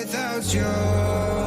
without you.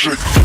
жить.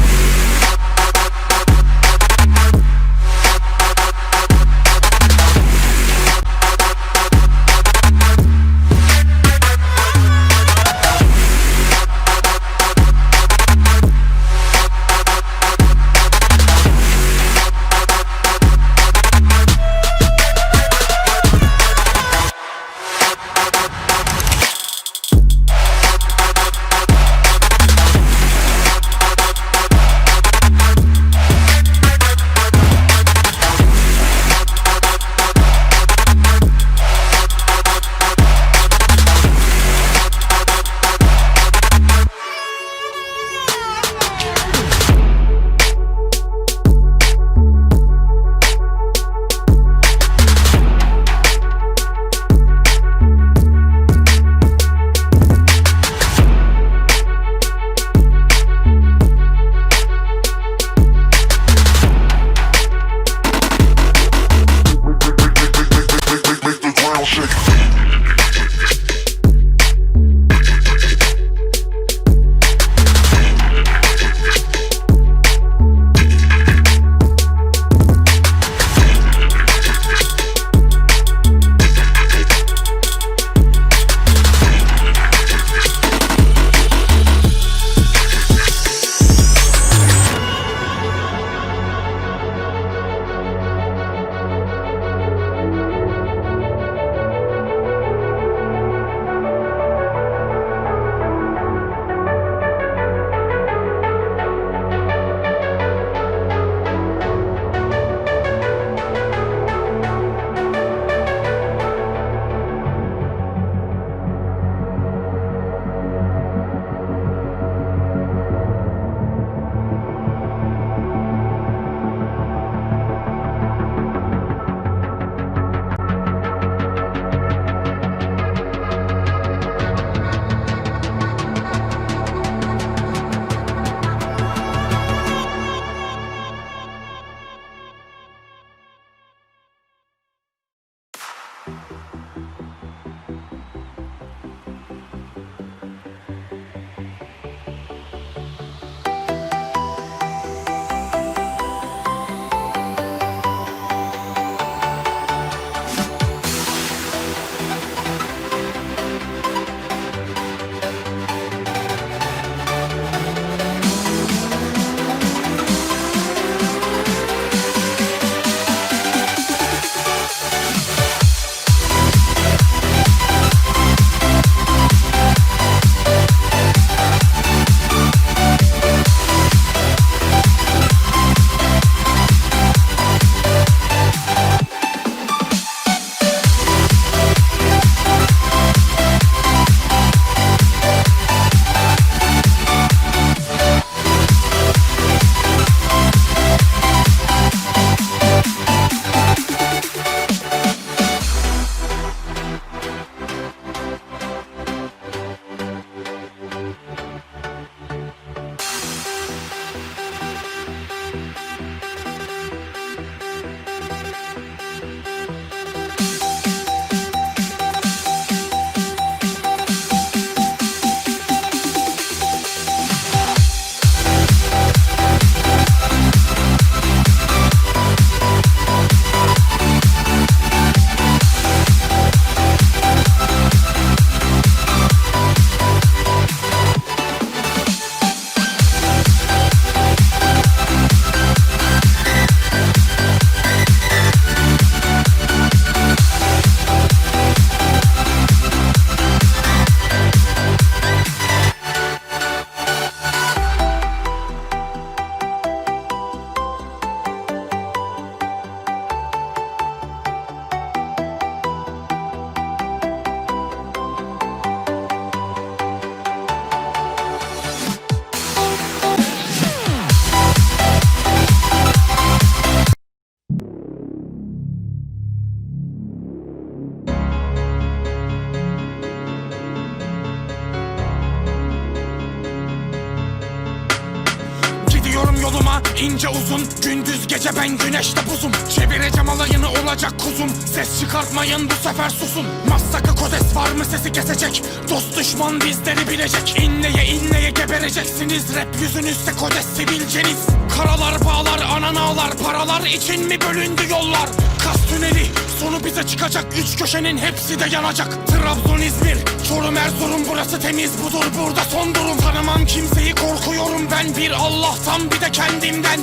Gece ben güneşte buzum. Çevireceğim alayını olacak kuzum. Ses çıkartmayın bu sefer susun. Massaka kodes var mı? Sesi kesecek. Dost düşman bizleri bilecek. İnleye inleye gebereceksiniz. Rap yüzünüzde kodes sivilceniz. Karalar bağlar anan ağlar. Paralar için mi bölündü yollar? Kas tüneli sonu bize çıkacak. Üç köşenin hepsi de yanacak. Trabzon İzmir Çorum Erzurum. Burası temiz budur. Burada son durum. Tanımam kimseyi korkuyorum ben. Bir Allah'tan bir de kendimden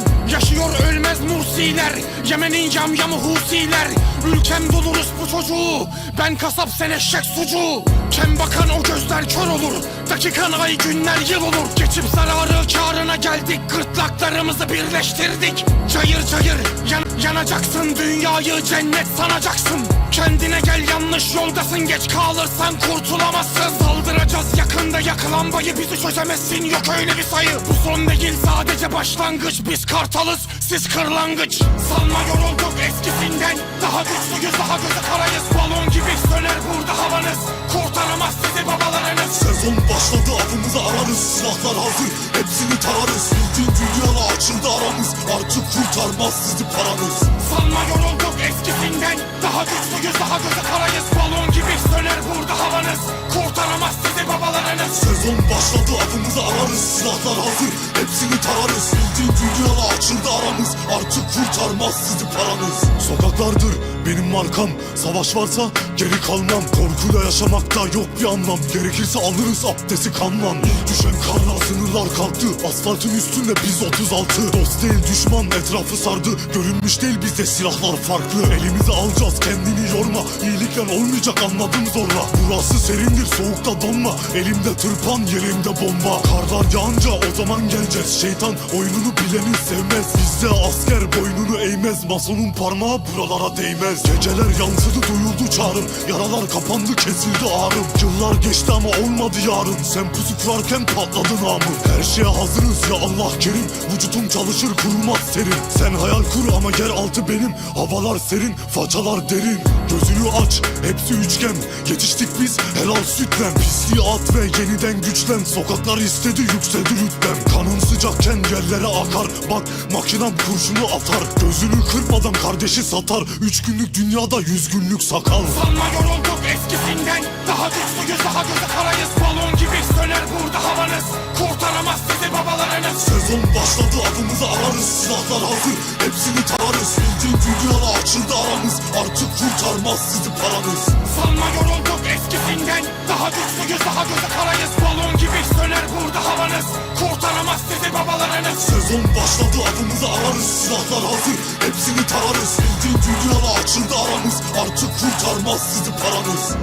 Mursiler Yemen'in yamyamı Husiler. Ülkem doluruz bu çocuğu. Ben kasap sen eşek sucuğu Kem bakan o gözler kör olur. Dakikan ay günler yıl olur. Geçip zararı karına geldik. Gırtlaklarımızı birleştirdik. Çayır çayır yan- yanacaksın. Dünyayı cennet sanacaksın. Kendine gel yanlış yoldasın. Geç kalırsan kurtulamazsın. Saldıracağız yakında. Yakılan bayı Bizi çözemezsin. Yok öyle bir sayı. Bu son değil. Sadece başlangıç. Biz kartalız siz kırlangıç. Sanma yorulduk eskisinden. Daha güçlüyüz daha gözü karayız. Balon gibi söner burada havanız. Kurtaramaz sizi babalarınız. Sezon başladı avımızı ararız. Silahlar hazır hepsini tararız. Bildiğin dünyala açıldı aramız. Artık kurtarmaz sizi paranız Sanma yorulduk eskisinden. Daha güçlüyüz daha gözü karayız. Balon gibi söner burada havanız. Kurtaramaz sizi babalarınız. Sezon başladı avımızı ararız Silahlar hazır. Hepsini tararız. Bildiğin dünyala açıldı aramız. Artık kurtarmaz sizi paranız Sokaklardır benim markam. Savaş varsa geri kalmam. Korkuyla yaşamakta yok bir anlam. Gerekirse alırız abdesti kanlan İlk düşen karla sınırlar kalktı Asfaltın üstünde biz 36 Dost değil düşman etrafı sardı. Görünmüş değil bizde silahlar farklı. Elimize alacağız kendini yorma. İyilikle olmayacak anladım zorla. Burası serindir soğukta donma. Elimde tırpan yerimde bomba. Karlar yağınca o zaman geleceğiz. Şeytan oyununu bileni sevmez. Bizde asker boynunu eğmez. Masonun parmağı buralara değmez. Geceler yansıdı duyuldu çağrım Yaralar kapandı kesildi ağrım. Yıllar geçti ama olmadı yarın. Sen pusu kurarken patladı namım Her şeye hazırız ya Allah kerim. Vücutum çalışır kurulmaz serin. Sen hayal kur ama yer altı benim. Havalar serin façalar derin. Gözünü aç hepsi üçgen. Yetiştik biz helal sütlen. Pisliği at ve yeniden güçlen. Sokaklar istedi yükseldi rütbem Kanın sıcakken yerlere akar. Bak makinem kurşunu atar. Gözünü kırpmadan kardeşi satar. Üç günlük dünyada yüz günlük sakal Sanma yorulduk eskisinden Daha güçlüyüz daha gözü karayız. Balon gibi söner burada havanız. Kurtaramaz sizi babalarınız. Sezon başladı avımızı ararız. Silahlar hazır hepsini tararız Bildiğin dünyala açıldı aramız. Artık kurtarmaz sizi paranız Sanma yorulduk eskisinden Daha güçlüyüz daha gözü Sezon başladı avımızı ararız. Silahlar hazır hepsini tararız. Bildiğin dünyala açıldı aramız. Artık kurtarmaz sizi paranız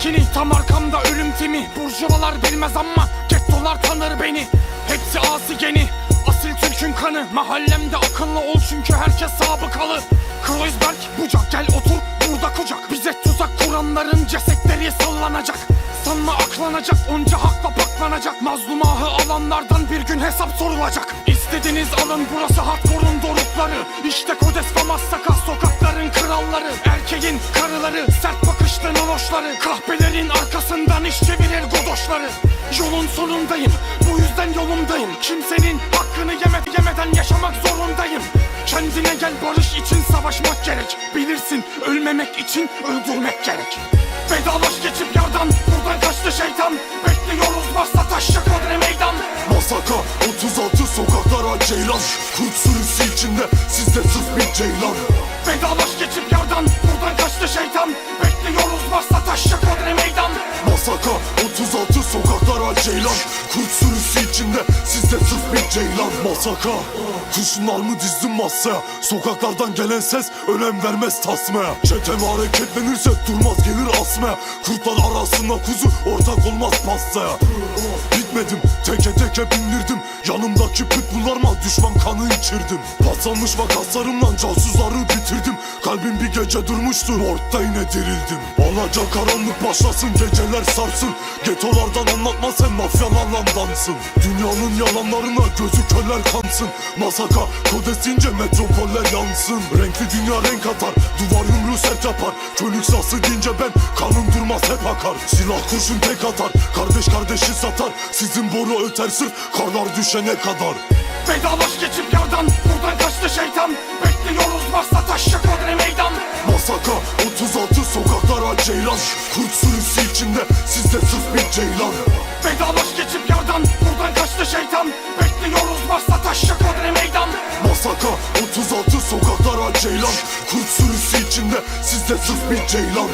Kodeskini tam arkamda ölüm timi. Burjuvalar bilmez ama gettolar tanır beni. Hepsi asi geni. Asil Türk'ün kanı. Mahallemde akıllı ol çünkü herkes sabıkalı. Kreuzberg bucak gel otur burada kucak Bize tuzak kuranların cesetleri sallanacak. Sanma aklanacak onca hakla baklanacak. Mazlum ahı alanlardan bir gün hesap sorulacak. İstediğiniz alın burası hardcore'un dorukları. İşte Kodes ve Massaka sokakların kralları. Erkeğin karıları sert bakışlı nonoşları Kahpelerin arkasından iş çevirir godoşları. Yolun sonundayım bu yüzden yolumdayım. Kimsenin hakkını yeme yemeden yaşamak zorundayım Kendine gel barış için savaşmak gerek. Bilirsin ölmemek için öldürmek gerek. Vedalaş geçip yardan buradan kaçtı şeytan. Bekliyoruz varsa taşacak odre meydan. Masaka 36 sokaklara ceylan. Kurt sürüsü içinde sizde sırf bir ceylan Vedalaş geçip yardan buradan kaçtı şeytan. Bekliyoruz varsa taşacak odre meydan. Masaka 36 sokaklara ceylan. Kurt sürüsü içinde Sizde sırf bir ceylan. Masaka Kurşunlar mı dizdim masaya? Sokaklardan gelen ses önem vermez tasmaya. Çetem hareketlenirse durmaz gelir asmaya. Kurtlar arasında kuzu ortak olmaz pastaya Bitmedim teke teke bindirdim. Yanımdaki pitbulllarıma düşman kanı içirdim. Paslanmış vakaslarımla casusları bitirdim. Kalbim bir gece durmuştu orta yine dirildim Alaca karanlık başlasın geceler sarsın. Getolardan anlatma sen mafyalarla dansın. Dünyanın yalanlarına gözü körler kansın. Masaka kodesince metropoller yansın. Renkli dünya renk atar Duvar yumruğu sert yapar. Könük sası deyince ben kanım durmaz hep akar. Silah kurşun tek atar Kardeş kardeşi satar. Sizin boru öter sırf karlar düşene kadar. Vedalaş geçip yardan Buradan kaçtı şeytan. Bekliyoruz varsa taşya kodre meydan. Masaka 36 sokaklara ceylan. Kurt sürüsü içinde sizde sırf bir ceylan. Vedalaş geçip yardan Buradan kaçtı şeytan. Bekliyoruz varsa taşya kodre meydan. Masaka 36 sokaklara ceylan. Kurt sürüsü içinde sizde sırf bir ceylan